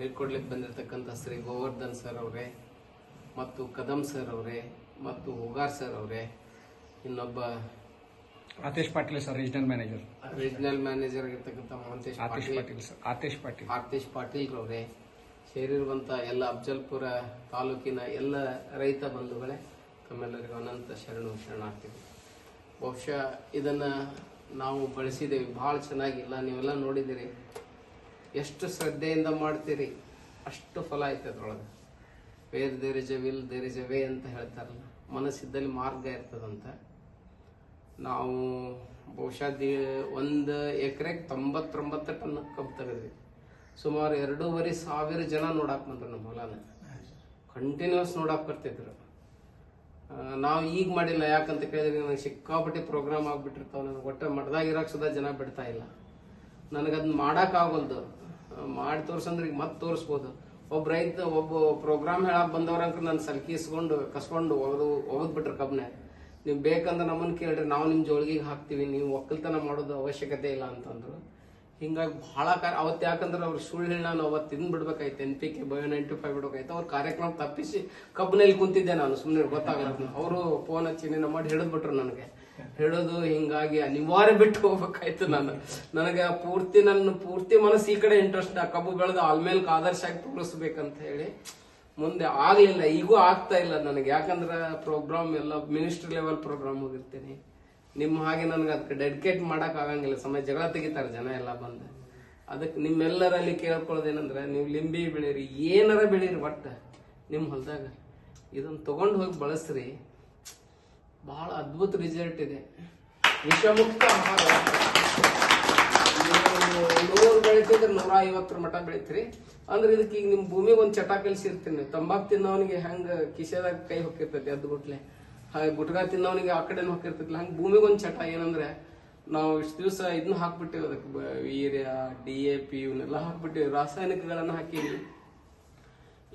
ಹೇಳ್ಕೊಡ್ಲಿಕ್ಕೆ ಬಂದಿರತಕ್ಕಂಥ ಶ್ರೀ ಗೋವರ್ಧನ್ ಸರ್ ಅವರೇ ಮತ್ತು ಕದಂ ಸರ್ ಅವರೇ ಮತ್ತು ಹುಗಾರ್ ಸರ್ ಅವರೇ ಇನ್ನೊಬ್ಬ Atesh Patil sir regional manager regional manager ಆಗಿರ್ತಕ್ಕಂಥ ಮಹಂತೇಶ್ ಆತೇಶ್ ಪಾಟೀಲ್. ಸರ್ ಆತೇಶ್ ಪಾಟೀಲ್. ಆತೇಶ್ ಪಾಟೀಲ್ ರವರೇ ಸೇರಿರುವಂಥ ಎಲ್ಲ ಅಫಜಲ್ಪುರ ತಾಲೂಕಿನ ಎಲ್ಲ ರೈತ ಬಂಧುಗಳೇ ತಮ್ಮೆಲ್ಲರಿಗೂ ಅನಂತ ಶರಣು ಶರಣಾರ್ಥಿಗಳು. ಬಹುಶಃ ಇದನ್ನ ನಾವು ಬಳಸಿದ್ದೇವೆ. ಭಾಳ ಚೆನ್ನಾಗಿಲ್ಲ. ನೀವೆಲ್ಲ ನೋಡಿದಿರಿ ಎಷ್ಟು ಶ್ರದ್ಧೆಯಿಂದ ಮಾಡ್ತೀರಿ? ಅಷ್ಟು ಫಲ ಐತೆ ಅದ್ರೊಳಗೆ. Where there is a will there is a way ಅಂತ ಹೇಳ್ತಾರಲ್ಲ. ಮನಸ್ಸಿದ್ದಲ್ಲಿ ಮಾರ್ಗ ಇರ್ತದಂತ. ನಾವು ಬಹುಶಃ ಒಂದು ಎಕರೆಗೆ ತೊಂಬತ್ತೊಂಬತ್ತು ಟನ್ ಕಬ್ಬು ತೆಗೆದ್ವಿ. ಸುಮಾರು ಎರಡೂವರೆ ಸಾವಿರ ಜನ ನೋಡಾಕ್ ಬಂದ್ರು ನಮ್ಮ ಹೊಲನ. ಕಂಟಿನ್ಯೂಸ್ ನೋಡಾಕ್ ಬರ್ತಿದ್ರು. ನಾವು ಈಗ ಮಾಡಿಲ್ಲ, ಯಾಕಂತ ಕೇಳಿದ್ರೆ ನನಗೆ ಸಿಕ್ಕಾಪಟ್ಟೆ ಪ್ರೋಗ್ರಾಮ್ ಆಗ್ಬಿಟ್ಟಿರ್ತಾವ. ನನಗೆ ಒಟ್ಟೆ ಮಠದಾಗ ಸುದಾ ಜನ ಬಿಡ್ತಾ ಇಲ್ಲ. ನನಗೆ ಅದನ್ನ ಮಾಡಕ್ ಆಗಲ್ದು. ಮಾಡಿ ತೋರ್ಸಂದ್ರೆ ಈಗ ಮತ್ತೆ ತೋರಿಸ್ಬೋದು. ಒಬ್ಬ ರೈತ, ಒಬ್ಬ ಪ್ರೋಗ್ರಾಮ್ ಹೇಳಕ್ ಬಂದವ್ರಂಕ ನಾನು ಸಲ್ಕಿಸ್ಕೊಂಡು ಕಸ್ಕೊಂಡು ಒಗದು, ಒಗದ್ ಬಿಟ್ರ ಕಬ್ನೆ. ನೀವು ಬೇಕಂದ್ರೆ ನಮ್ಮನ್ನು ಕೇಳ್ರಿ, ನಾವು ನಿಮ್ಮ ಜೋಳಿಗೆ ಹಾಕ್ತಿವಿ, ನೀವು ಒಕ್ಕಲ್ತನ ಮಾಡೋದು ಅವಶ್ಯಕತೆ ಇಲ್ಲ ಅಂತಂದ್ರು. ಹಿಂಗಾಗಿ ಬಹಳ ಕಾರ, ಅವತ್ತು ಯಾಕಂದ್ರೆ ಅವ್ರು ಸುಳ್ಳು ಹೇಳಿ ನಾನು ಅವತ್ತು ತಿಂದು ಬಿಡ್ಬೇಕಾಯ್ತು N P K bio ninety five ಬಿಡ್ಬೇಕಾಯ್ತು. ಅವ್ರ ಕಾರ್ಯಕ್ರಮ ತಪ್ಪಿಸಿ ಕಬ್ನಲ್ಲಿ ಕುಂತಿದ್ದೆ ನಾನು ಸುಮ್ಮನೆ ಗೊತ್ತಾಗಲ್ಲ. ಅವರು ಫೋನ್ ಹಚ್ಚಿ ನಿನ್ನ ಮಾಡಿ ಹಿಡಿದ್ಬಿಟ್ರು ನನಗೆ. ಹಿಡಿದು ಹಿಂಗಾಗಿ ಅನಿವಾರ್ಯ ಬಿಟ್ಟು ಹೋಗ್ಬೇಕಾಯ್ತು ನಾನು. ನನಗೆ ಪೂರ್ತಿ ನನ್ನ ಪೂರ್ತಿ ಮನಸ್ಸು ಈ ಕಡೆ ಇಂಟ್ರೆಸ್ಟ್ ಆ ಕಬ್ಬು ಬೆಳೆದು ಆಲ್ಮೇಲೆ ಆದರ್ಶ ಆಗಿ ತೋರಿಸ್ಬೇಕಂತ ಹೇಳಿ ಮುಂದೆ ಆಗ್ಲಿಲ್ಲ, ಈಗೂ ಆಗ್ತಾ ಇಲ್ಲ ನನಗೆ. ಯಾಕಂದ್ರೆ ಪ್ರೋಗ್ರಾಮ್ ಎಲ್ಲ ಮಿನಿಸ್ಟ್ರಿ ಲೆವೆಲ್ ಪ್ರೋಗ್ರಾಮ್ ಹೋಗಿರ್ತೀನಿ ನಿಮ್ಮ ಹಾಗೆ ನನಗೆ ಅದಕ್ಕೆ ಡೆಡಿಕೇಟ್ ಮಾಡಕ್ ಆಗಂಗಿಲ್ಲ. ಸಮಯ ಜಗಳ ತೆಗಿತಾರೆ ಜನ ಎಲ್ಲ ಬಂದು. ಅದಕ್ಕೆ ನಿಮ್ಮೆಲ್ಲರಲ್ಲಿ ಕೇಳ್ಕೊಳ್ಳೋದೇನಂದ್ರೆ ನೀವು ಲಿಂಬಿ ಬೆಳೀರಿ, ಏನಾರ ಬೆಳೀರಿ ಒಟ್ಟು ನಿಮ್ಮ ಹೊಲದಾಗ. ಇದನ್ನು ತೊಗೊಂಡು ಹೋಗಿ ಬಳಸ್ರಿ. ಬಹಳ ಅದ್ಭುತ ರಿಸಲ್ಟ್ ಇದೆ. ವಿಷಮುಕ್ತ ನೂರು ಬೆಳಿತಿದ್ರೆ ನೂರ ಐವತ್ತರ ಮಟ ಬೆಳಿತೀರಿ. ಅಂದ್ರೆ ಇದಕ್ಕೆ ಈಗ ನಿಮ್ ಭೂಮಿಗೆ ಒಂದ್ ಚಟ ಕಲಿಸಿರ್ತೀನಿ. ತಂಬಾಕ್ ತಿನ್ನವನಿಗೆ ಹೆಂಗ ಕಿಶೆದಾಗ ಕೈ ಹೊಕ್ಕಿರ್ತೈತಿ ಅದ್ ಗುಟ್ಲೆ. ಹಾಗೆ ಗುಟ್ಕಾ ತಿನ್ನವನಿಗೆ ಆ ಕಡೆ ಹೊಕ್ಕಿರ್ತೈತಿಲ್ಲ ಹಂಗ ಭೂಮಿಗೆ ಒಂದ್ ಚಟ ಏನಂದ್ರೆ ನಾವು ಇಷ್ಟು ದಿವಸ ಇದನ್ನ ಹಾಕ್ಬಿಟ್ಟಿವಿ ಅದಕ್ಕೆ ವೀರ್ಯ, ಡಿ ಎ ಪಿ ಇವನ್ನೆಲ್ಲ ಹಾಕ್ಬಿಟ್ಟಿವಿ. ರಾಸಾಯನಿಕಗಳನ್ನ ಹಾಕಿವಿ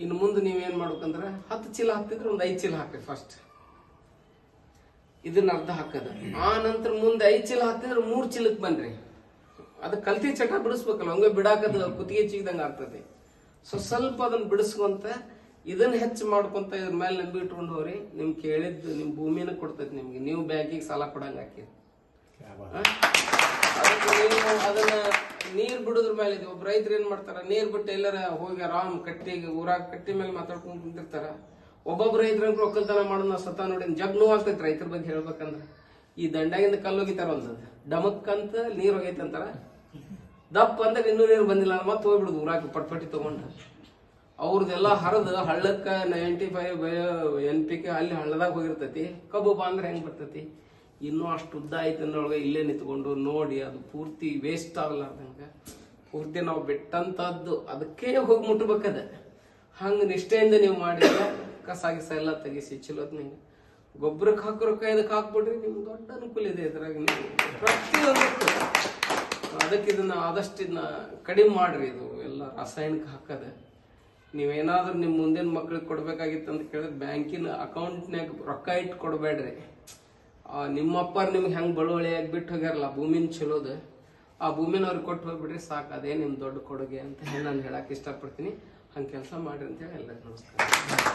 ಇನ್ನು ಮುಂದೆ ನೀವೇನ್ ಮಾಡ್ಬೇಕಂದ್ರೆ ಹತ್ತು ಚೀಲ ಹಾಕ್ತಿದ್ರೆ ಒಂದು ಐದು ಚೀಲ ಹಾಕ್ರಿ ಫಸ್ಟ್ ಇದನ್ನ ಅರ್ಧ ಹಾಕದ. ಆ ನಂತರ ಮುಂದೆ ಐದ್ ಚೀಲ ಹಾಕಿದ್ರೆ ಮೂರ್ ಚೀಲಕ್ ಬನ್ರಿ. ಅದ ಕಲ್ತಿ ಚಟ ಬಿಡಿಸ್ಬೇಕಲ್ಲ ಹಂಗೆ ಬಿಡಾಕದ ಕುತ್ತಿಗೆ ಚೀಗದಂಗ ಆಗ್ತದೆ. ಸೊ ಸ್ವಲ್ಪ ಅದನ್ನ ಬಿಡಿಸ್ಕೊಂತ ಇದನ್ನ ಹೆಚ್ಚು ಮಾಡ್ಕೊಂತ ಇದ್ರ ಮೇಲೆ ನಂಬಿ ಇಟ್ಕೊಂಡು ಹೋಗ್ರಿ ನಿಮ್ ಕೇಳಿದ್ದು ನಿಮ್ ಭೂಮಿನ ಕೊಡ್ತೈತಿ ನಿಮ್ಗೆ. ನೀವು ಬ್ಯಾಂಕಿಗೆ ಸಾಲ ಕೊಡಂಗ ಹಾಕಿರಿ ಅದನ್ನ ನೀರ್ ಬಿಡುದ್ರ ಮೇಲೆ ಇದೆ ಒಬ್ಬ ರೈತರು ಏನ್ ಮಾಡ್ತಾರ ನೀರ್ ಬಿಟ್ಟು ಎಲ್ಲರ ಹೋಗಿ ಆರಾಮ್ ಕಟ್ಟಿಗೆ ಊರಾಗ ಕಟ್ಟಿ ಮೇಲೆ ಮಾತಾಡ್ಕೊಂಡು ಕುಂತಿರ್ತಾರ. ಒಬ್ಬೊಬ್ಬ ರೈತರ ಒಕ್ಕಲ್ತನ ಮಾಡೋದು ನಾವು ಸ್ವತಃ ನೋಡಿ ಜಗ್ ನೋವು ಆಗ್ತೈತಿ ರೈತರ ಬಗ್ಗೆ ಹೇಳ್ಬೇಕಂದ್ರ. ಈ ದಂಡಾಗಿಂದ ಕಲ್ಲು ಹೋಗಿತಾರ ಒಂದದು ಡಮಕ್ಕಂತ ನೀರು ಹೋಗೈತೆ ಅಂತಾರ. ದಪ್ಪ ಅಂದ್ರೆ ಇನ್ನೂ ನೀರು ಬಂದಿಲ್ಲ ಮತ್ತೆ ಹೋಗ್ಬಿಡುದು ಊರಾಗ ಪಟ್ಪಟ್ಟಿ ತಗೊಂಡು. ಅವ್ರದ್ದೆಲ್ಲ ಹರಿದು ಹಳ್ಳಕ್ಕ ninety five N P K ಅಲ್ಲಿ ಹಳ್ಳದಾಗ ಹೋಗಿರ್ತೈತಿ. ಕಬ್ಬು ಬಾ ಅಂದ್ರೆ ಹೆಂಗ್ ಬರ್ತೈತಿ? ಇನ್ನೂ ಅಷ್ಟು ಉದ್ದ ಆಯ್ತು ಅನ್ನೋಳಗೆ ಇಲ್ಲೇ ನಿಂತ್ಕೊಂಡು ನೋಡಿ ಅದು ಪೂರ್ತಿ ವೇಸ್ಟ್ ಆಗಲಾರ್ದಂಗ. ಪೂರ್ತಿ ನಾವು ಬಿಟ್ಟಂತದ್ದು. ಅದಕ್ಕೆ ಹೋಗಿ ಮುಟ್ಬೇಕದ ಹಂಗ ನಿಷ್ಠೆಯಿಂದ ನೀವು ಮಾಡಿದ್ರೆ ಕಸ ಗಿಸ ಎಲ್ಲ ತೆಗಿಸಿ ನೀವು ಗೊಬ್ಬರಕ್ಕೆ ರೊಕ್ಕ ಇದಕ್ಕೆ ಹಾಕ್ಬಿಡ್ರಿ, ನಿಮ್ಗೆ ದೊಡ್ಡ ಅನುಕೂಲ ಇದೆ ಇದ್ರಾಗ ನೀವು. ಅದಕ್ಕೆ ಇದನ್ನ ಆದಷ್ಟು ಇದನ್ನ ಕಡಿಮೆ ಮಾಡ್ರಿ ಇದು, ಎಲ್ಲ ರಾಸಾಯನಿಕ ಹಾಕದ. ನೀವೇನಾದ್ರೂ ನಿಮ್ಮ ಮುಂದಿನ ಮಕ್ಳಿಗೆ ಕೊಡ್ಬೇಕಾಗಿತ್ತು ಅಂತ ಕೇಳಿದ್ರೆ ಬ್ಯಾಂಕಿನ ಅಕೌಂಟ್ನ್ಯಾಗ ರೊಕ್ಕ ಇಟ್ಟು ಕೊಡಬೇಡ್ರಿ. ನಿಮ್ಮಪ್ಪರ್ ನಿಮ್ಗೆ ಹೆಂಗ್ ಆಗಿ ಬಿಟ್ಟು ಹೋಗ್ಯಾರಲ್ಲ, ಭೂಮಿನ ಚಲೋದ. ಆ ಭೂಮಿನ ಅವ್ರಿಗೆ ಕೊಟ್ಟು ಹೋಗ್ಬಿಡ್ರಿ, ಸಾಕು. ಅದೇ ನಿಮ್ ದೊಡ್ಡ ಕೊಡುಗೆ ಅಂತ ಹೇಳಿ ನಾನು ಹೇಳಕ್ ಇಷ್ಟಪಡ್ತೀನಿ. ಹಂಗೆ ಕೆಲಸ ಮಾಡ್ರಿ ಅಂತ ಹೇಳಿ ಎಲ್ಲರಿಗೂ ನಮಸ್ಕಾರ.